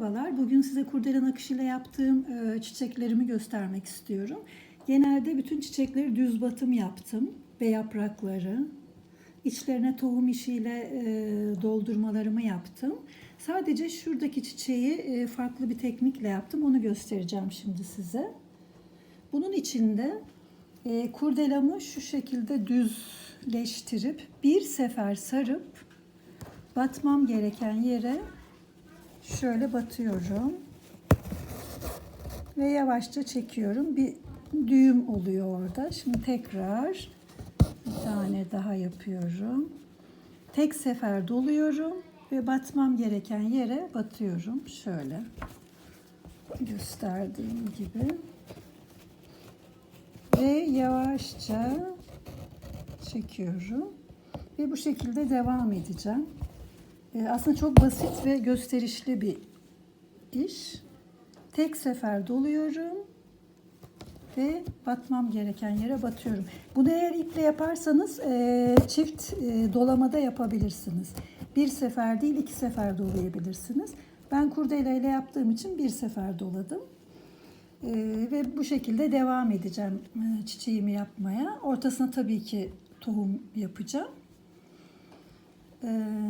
Merhabalar. Bugün size kurdelen akışıyla yaptığım e, çiçeklerimi göstermek istiyorum. Genelde bütün çiçekleri düz batım yaptım ve yaprakları. İçlerine tohum işiyle e, doldurmalarımı yaptım. Sadece şuradaki çiçeği e, farklı bir teknikle yaptım. Onu göstereceğim şimdi size. Bunun içinde kurdelamı şu şekilde düzleştirip bir sefer sarıp batmam gereken yere şöyle batıyorum ve yavaşça çekiyorum. Bir düğüm oluyor orada. Şimdi tekrar bir tane daha yapıyorum. Tek sefer doluyorum ve batmam gereken yere batıyorum. Şöyle gösterdiğim gibi. Ve yavaşça çekiyorum. Ve bu şekilde devam edeceğim. Ee, aslında çok basit ve gösterişli bir iş. Tek sefer doluyorum ve batmam gereken yere batıyorum. Bunu eğer iple yaparsanız e, çift e, dolamada yapabilirsiniz. Bir sefer değil iki sefer dolayabilirsiniz. Ben kurdele ile yaptığım için bir sefer doladım. E, ve bu şekilde devam edeceğim çiçeğimi yapmaya. Ortasına tabii ki tohum yapacağım. Ee,